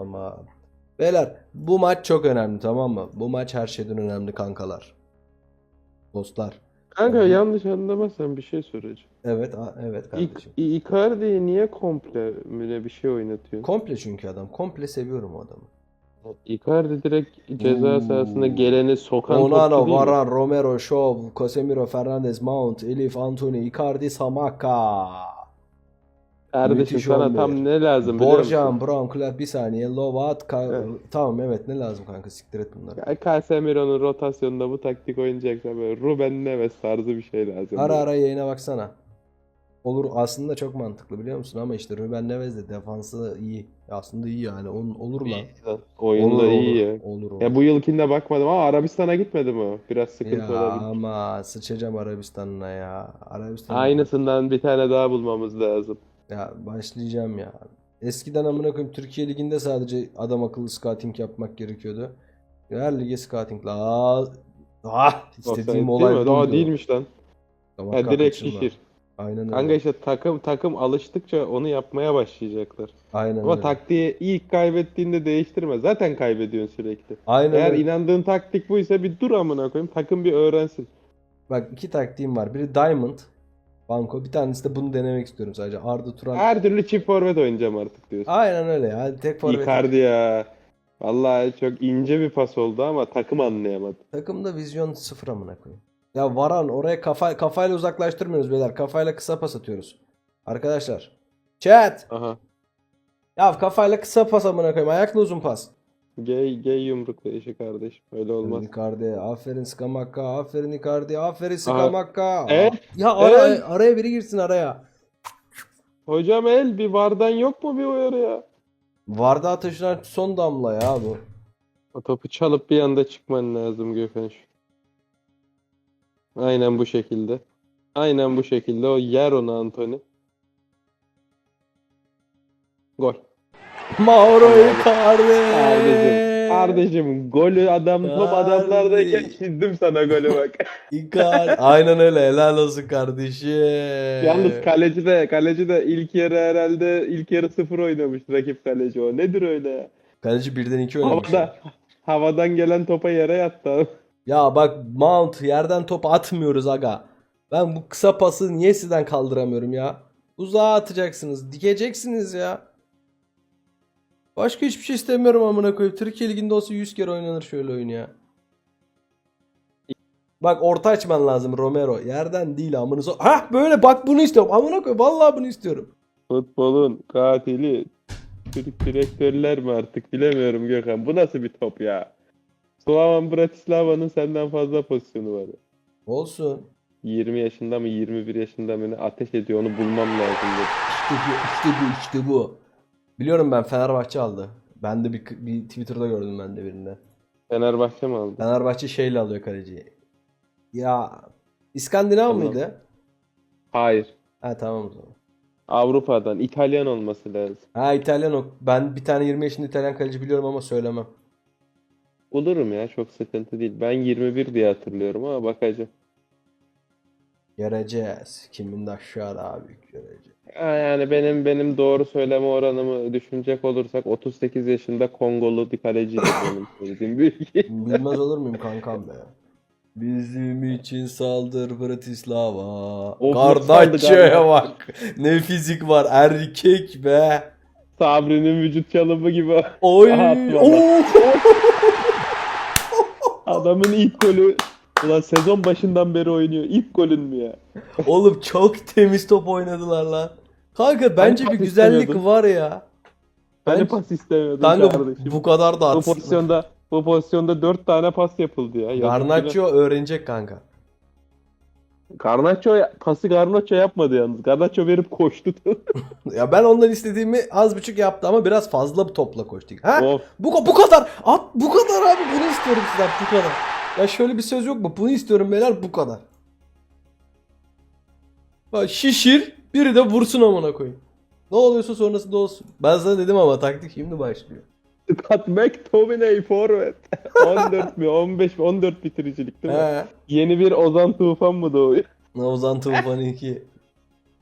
Ama beyler bu maç çok önemli tamam mı? Bu maç her şeyden önemli kankalar. Dostlar. Kanka yanlış anlamazsan bir şey soracağım. Evet, a- evet kardeşim. Icardi'yi niye komple müne bir şey oynatıyorsun? Komple çünkü adam. Komple seviyorum o adamı. Icardi direkt ceza Oo. sahasına geleni sokan Onana, topçu? Varane, Romero, Shaw, Casemiro, Fernandes, Mount, Elif, Anthony, Icardi, Samaka. Kardeşim Müthiş sana 11. tam ne lazım biliyor musun? Borjan, Brown, Kler, bir saniye. Lovat, Ka- Evet. Tamam evet ne lazım kanka siktir et bunları. Ya Casemiro'nun rotasyonunda bu taktik oynayacaksa böyle Ruben Neves tarzı bir şey lazım. Ara ara yayına baksana. Olur aslında çok mantıklı biliyor musun ama işte Ruben Neves de defansı iyi. Aslında iyi yani. Onun, olur lan. Oyunda Olur, iyi olur. ya. Olur olur. Ya bu yılkinde bakmadım ama Arabistan'a gitmedi mi o? Biraz sıkıntı Ya olabilir. ama sıçacağım Arabistan'ına ya. Arabistan. Aynısından bir tane daha bulmamız lazım. Ya başlayacağım ya. Eskiden amına koyayım Türkiye Ligi'nde sadece adam akıllı scouting yapmak gerekiyordu. Her lige scouting la. Ah Offside istediğim değil olay mi? Daha buydu. değilmiş lan. Tamam, Ya kanka, direkt şişir. Aynen öyle. Kanka işte takım takım alıştıkça onu yapmaya başlayacaklar. Aynen Ama öyle. taktiği ilk kaybettiğinde değiştirme. Zaten kaybediyorsun sürekli. Aynen Eğer öyle. inandığın taktik buysa bir dur amına koyayım. Takım bir öğrensin. Bak iki taktiğim var. Biri Diamond Banko. Bir tanesi de bunu denemek istiyorum sadece. Arda Turan. Her türlü çift forvet oynayacağım artık diyorsun. Aynen öyle ya. Tek forvet. Icardi ya. Vallahi çok ince bir pas oldu ama takım anlayamadı. Takımda vizyon sıfır amına koyayım. Ya Varan oraya kafa kafayla uzaklaştırmıyoruz beyler. Kafayla kısa pas atıyoruz. Arkadaşlar. Chat. Aha. Ya kafayla kısa pas amına koyayım. Ayakla uzun pas. Gay, gay yumrukla işi kardeşim. Öyle olmaz. Icardi. Aferin Skamakka. Aferin Icardi. Aferin Skamakka. E? Ya ara, E? araya biri girsin araya. Hocam el bir vardan yok mu bir uyarı ya? Varda taşınan son damla ya bu. O topu çalıp bir anda çıkman lazım Gökhan şu. Aynen bu şekilde. Aynen bu şekilde. O yer onu Anthony. Gol. Mauro Icardi. Kardeşim. Kardeşim golü adam top adamlardayken çizdim sana golü bak. Icardi. Aynen öyle. Helal olsun kardeşim. Yalnız kaleci de kaleci de ilk yarı herhalde ilk yarı sıfır oynamış rakip kaleci o. Nedir öyle ya? Kaleci birden iki oynamış. Havada, havadan gelen topa yere yattı. Ya bak Mount yerden top atmıyoruz aga. Ben bu kısa pası niye sizden kaldıramıyorum ya? Uzağa atacaksınız. Dikeceksiniz ya. Başka hiçbir şey istemiyorum amına koyayım. Türkiye Ligi'nde olsa 100 kere oynanır şöyle oyun ya. Bak orta açman lazım Romero. Yerden değil amına so- Hah böyle bak bunu istiyorum. Amına koyayım vallahi bunu istiyorum. Futbolun katili Türk direktörler mi artık bilemiyorum Gökhan. Bu nasıl bir top ya? Slavan Bratislava'nın senden fazla pozisyonu var. Olsun. 20 yaşında mı 21 yaşında mı ne ateş ediyor onu bulmam lazım. dedi. İşte bu, işte bu, işte bu. Biliyorum ben Fenerbahçe aldı. Ben de bir, bir Twitter'da gördüm ben de birinde. Fenerbahçe mi aldı? Fenerbahçe şeyle alıyor kaleciyi. Ya İskandinav Tamam. mıydı? Hayır. Ha tamam o zaman. Avrupa'dan İtalyan olması lazım. Ha İtalyan o. Ben bir tane 20 yaşında İtalyan kaleci biliyorum ama söylemem. Bulurum ya çok sıkıntı değil. Ben 21 diye hatırlıyorum ama bakacağım. Göreceğiz. Kimin de aşağı daha büyük göreceğiz. Yani benim benim doğru söyleme oranımı düşünecek olursak 38 yaşında Kongolu bir kaleci benim söylediğim büyük. Bilmez olur muyum kankam be? Bizim için saldır Bratislava. Saldı bak. Ne fizik var. Erkek be. Sabri'nin vücut çalımı gibi. Oy. Aha. Adamın ilk golü Ulan sezon başından beri oynuyor. İlk golün mü ya? Oğlum çok temiz top oynadılar lan. Kanka bence pas bir güzellik istemiyordun? var ya. Ben- pas istemiyordun Kanka kardeşim. bu, bu kadar da Bu atsın. pozisyonda bu pozisyonda 4 tane pas yapıldı ya. Yazık Garnacho öğrenecek kanka. günah. Garnacho pası Garnacho yapmadı yalnız. Garnacho verip koştu. Ya ben ondan istediğimi az buçuk yaptı ama biraz fazla bir topla koştuk. Ha? of. Bu, bu kadar. At bu kadar abi. Bunu istiyorum sizden bu kadar. Ya şöyle bir söz yok mu? Bunu istiyorum beyler bu kadar. Bak şişir biri de vursun amına koyayım. Ne oluyorsa sonrasında olsun. Ben sana dedim ama taktik şimdi başlıyor. Scott McTominay forvet. 14 mi 15 mi 14 bitiricilik değil mi? He. Yeni bir Ozan Tufan mı doğuyor? Ozan Tufan 2.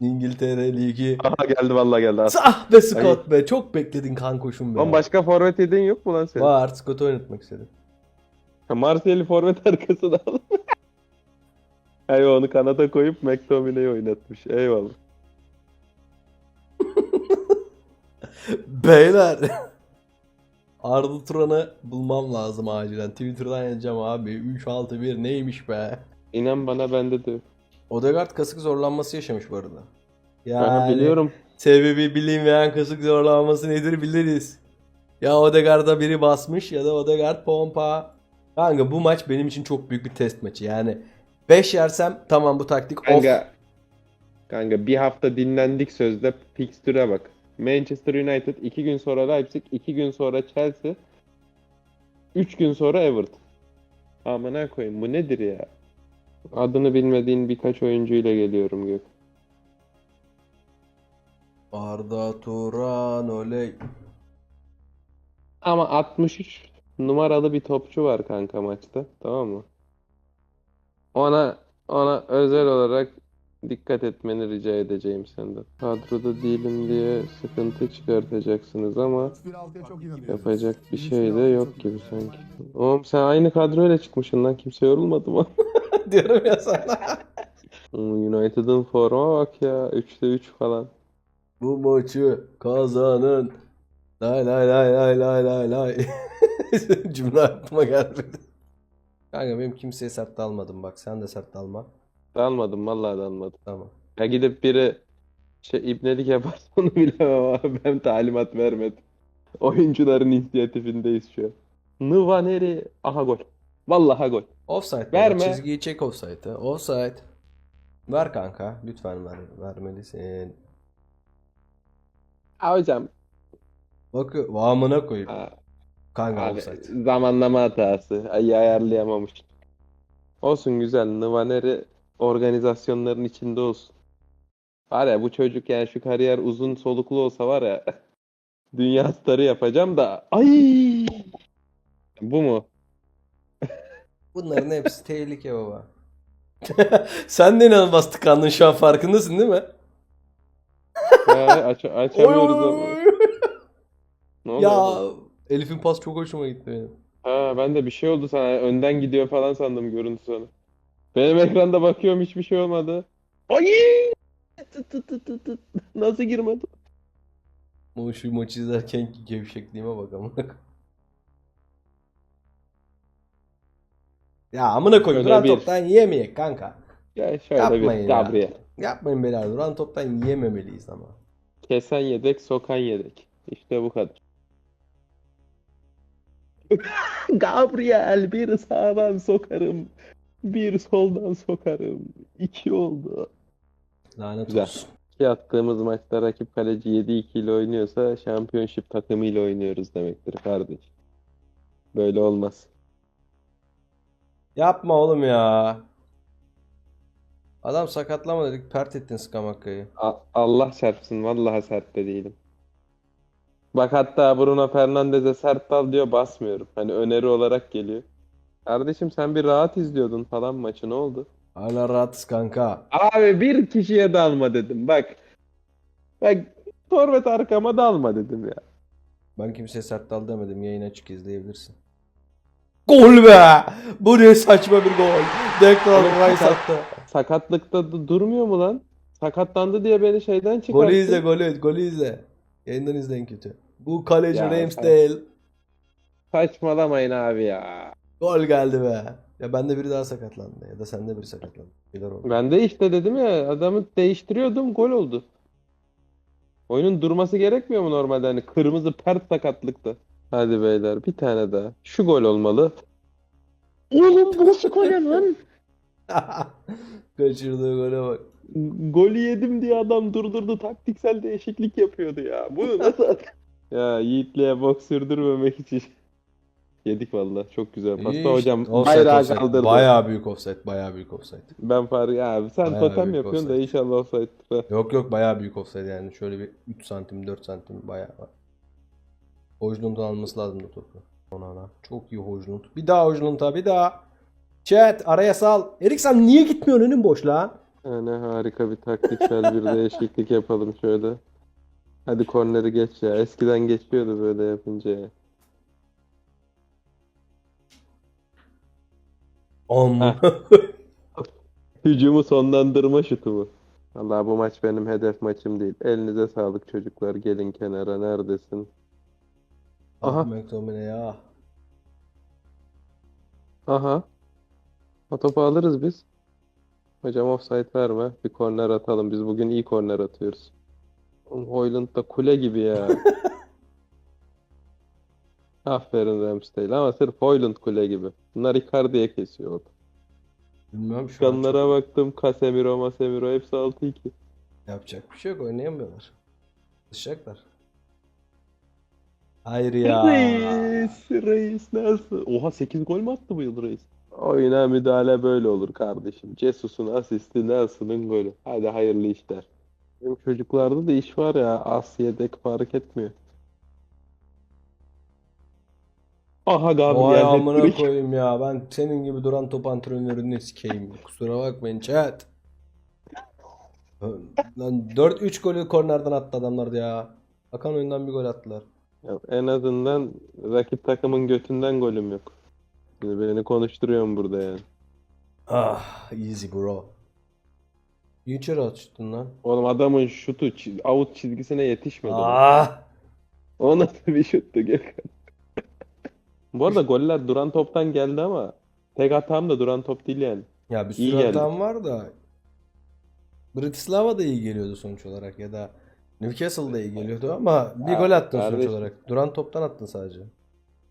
İngiltere Ligi. Aha geldi vallahi geldi. Ah be Scott be. Çok bekledin kankoşum be. Lan başka forvet yedin yok mu lan senin? Var. Scott'u oynatmak istedim. Martial'i forvet arkasına al. Eyvah onu kanata koyup McTominay'i oynatmış. Eyvallah. Beyler. Arda Turan'ı bulmam lazım acilen. Twitter'dan yazacağım abi. 3-6-1 neymiş be? İnan bana bende de. Odegaard kasık zorlanması yaşamış bu arada. Ben Yani biliyorum. sebebi bilinmeyen kasık zorlanması nedir biliriz. Ya Odegaard'a biri basmış ya da Odegaard pompa. Kanka bu maç benim için çok büyük bir test maçı. Yani 5 yersem tamam bu taktik off. Kanka, kanka bir hafta dinlendik sözde fikstüre bak. Manchester United 2 gün sonra Leipzig, 2 gün sonra Chelsea, 3 gün sonra Everton. Amına koyayım bu nedir ya? Adını bilmediğin birkaç oyuncuyla geliyorum Gök. Arda Turan oley. Ama 63 numaralı bir topçu var kanka maçta. Tamam mı? Ona ona özel olarak dikkat etmeni rica edeceğim senden. Kadroda değilim diye sıkıntı çıkartacaksınız ama 1-6'ya çok inanıyorum. yapacak bir şey de yok gibi sanki. Oğlum sen aynı kadroyla çıkmışsın lan kimse yorulmadı mı? Diyorum ya sana. United'ın forma bak ya 3'te 3 falan. Bu maçı kazanın. Lay lay lay lay lay lay lay. Cümle aklıma gelmedi. Kanka benim kimseye sert almadım bak sen de sert alma. Dalmadım vallahi dalmadım. Tamam. Ya gidip biri şey ibnelik yaparsa onu bilemem ama ben talimat vermedim. Oyuncuların inisiyatifindeyiz şu an. Nıvaneri aha gol. Vallahi gol. Offside baba, Verme. Çizgiyi çek offside'ı. Offside. Ver kanka. Lütfen ver. Vermelisin. Ha hocam. Bak vamına koyup. Ha, Kanka abi, offside. zamanlama hatası. Ay ayarlayamamış. Olsun güzel. Nıvaneri organizasyonların içinde olsun. Var ya bu çocuk yani şu kariyer uzun soluklu olsa var ya dünya starı yapacağım da ay bu mu? Bunların hepsi tehlike baba. Sen de inanılmaz tıkandın şu an farkındasın değil mi? Ha, aç açamıyoruz ama. Ne oldu Ya? Elif'in pas çok hoşuma gitti benim. Ha ben de bir şey oldu sana. Önden gidiyor falan sandım görüntü sana. Benim ekranda bakıyorum hiçbir şey olmadı. Ay! Tut, tut, tut, tut, tut. Nasıl girmedi? O şu maçı izlerken gevşekliğime bak amına koyayım. Ya amına koyayım Şöyle duran bir- toptan yiyemeyek kanka. Ya şöyle Yapmayın bir ya. Gabriel. Yapmayın beyler duran toptan yiyememeliyiz ama. Kesen yedek, sokan yedek. İşte bu kadar. Gabriel bir sağdan sokarım. Bir soldan sokarım. İki oldu. Lanet Güzel. olsun. Ki attığımız maçta rakip kaleci 7-2 ile oynuyorsa şampiyonşip takımıyla oynuyoruz demektir kardeş. Böyle olmaz. Yapma oğlum ya. Adam sakatlama dedik pert ettin Skamakka'yı. A- Allah çarpsın vallahi sert de değilim. Bak hatta Bruno Fernandes'e sert dal diyor basmıyorum. Hani öneri olarak geliyor. Kardeşim sen bir rahat izliyordun falan maçı ne oldu? Hala rahatız kanka. Abi bir kişiye dalma dedim bak. Bak forvet arkama dalma dedim ya. Ben kimseye sert dal demedim. Yayın açık izleyebilirsin. Gol be! Bu ne saçma bir gol. Declan Rice sakat- attı. Sakatlıkta durmuyor mu lan? Sakatlandı diye beni şeyden çıkarttı. Golü izle golü. Golü izle. Yayından izleyin kötü. Bu kaleci Ya, Ramsdale. Saçmalamayın abi ya. Gol geldi be. Ya bende biri daha sakatlandı. Ya da sende biri sakatlandı. Şeyler oldu. Ben de işte dedim ya adamı değiştiriyordum gol oldu. Oyunun durması gerekmiyor mu normalde hani kırmızı pert sakatlıkta. Hadi beyler bir tane daha. Şu gol olmalı. Oğlum bu nasıl gol lan? Kaçırdığı gole bak. Golü yedim diye adam durdurdu taktiksel değişiklik yapıyordu ya. Bunu nasıl Ya Yiğit'le bok sürdürmemek için. Yedik valla çok güzel İyi pasta işte. hocam. Offside, Bayrağı offside. kaldırdı. Bayağı büyük offside. Bayağı büyük offside. Ben fark ya sen Bayağı totem büyük yapıyorsun da offside. inşallah offside'dir. Yok yok bayağı büyük offside yani. Şöyle bir 3 santim 4 santim bayağı var. Hojlund'un alması lazım bu topu. Ona ana. Çok iyi Hojlund. Bir daha Hojlund'a bir daha. Chat araya sal. Eriksen niye gitmiyor önün boş lan? Yani harika bir taktiksel bir değişiklik yapalım şöyle. Hadi korneri geç ya. Eskiden geçiyordu böyle yapınca ya. Om. Hücumu sonlandırma şutu bu. Vallahi bu maç benim hedef maçım değil. Elinize sağlık çocuklar. Gelin kenara. Neredesin? Aha. Ah McTominay ya. Aha. O topu alırız biz. Hocam offside verme. Bir korner atalım. Biz bugün iyi korner atıyoruz. Hoyland da kule gibi ya. Aferin Ramsdale ama sırf Hoyland kule gibi. Bunlar Icardi'ye kesiyor. Bilmem şu an Kanlara baktım. Casemiro, Masemiro hepsi 6-2. Yapacak bir şey yok oynayamıyorlar. Çalışacaklar. Hayır ya. Reis, reis nasıl? Oha 8 gol mü attı bu yıl reis? Oyuna müdahale böyle olur kardeşim. Cesus'un asisti, Nelson'ın golü. Hadi hayırlı işler. Benim çocuklarda da iş var ya. As yedek fark etmiyor. Aha Vay Gabriel amına koyayım ya. Ben senin gibi duran top antrenörünü sikeyim. Kusura bakmayın chat. Lan 4-3 golü kornerden attı adamlar ya. Bakan oyundan bir gol attılar. Ya en azından rakip takımın götünden golüm yok. Şimdi beni konuşturuyorsun burada yani. Ah easy bro. Future açtın lan. Oğlum adamın şutu çi- out çizgisine yetişmedi. Ah. O nasıl bir şuttu Gökhan? Bu arada goller duran toptan geldi ama tek hatam da duran top değil yani. Ya bir İyi sürü geldi. hatam var da Bratislava da iyi geliyordu sonuç olarak ya da Newcastle da iyi geliyordu ama bir Ya gol attın sonuç kardeşim. olarak. Duran toptan attın sadece.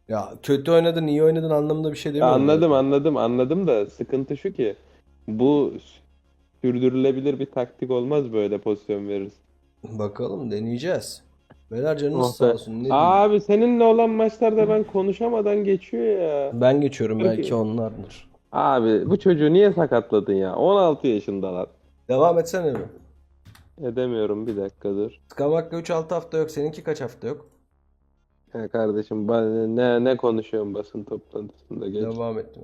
Ya kötü oynadın, iyi oynadın anlamında bir şey Ya demiyorum anladım anladım anladım da sıkıntı şu ki bu sürdürülebilir bir taktik olmaz böyle pozisyon verirsin. Bakalım deneyeceğiz. Beyler canınız Oh sağ olsun. Ne diyeyim? Abi seninle olan maçlarda ben konuşamadan geçiyor ya. Ben geçiyorum Peki. belki onlardır. Abi bu çocuğu niye sakatladın ya? 16 yaşındalar. Devam etsene bir. Edemiyorum bir dakika dur. Skamak'ta 3-6 hafta yok. Seninki kaç hafta yok? Ya kardeşim ne ne konuşuyorsun basın toplantısında geç. Devam ettim.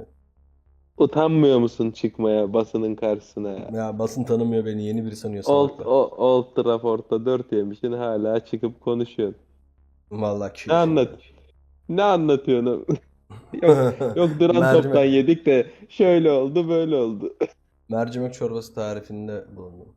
Utanmıyor musun çıkmaya basının karşısına ya? Ya basın tanımıyor beni. Yeni biri sanıyor Old, salaklar. o, Old Trafford'da 4 yemişsin hala çıkıp konuşuyorsun. Vallahi Ne anlat? Ne anlatıyorsun? Yok, yok duran Mercimek. toptan yedik de şöyle oldu böyle oldu. Mercimek çorbası tarifinde bulundum.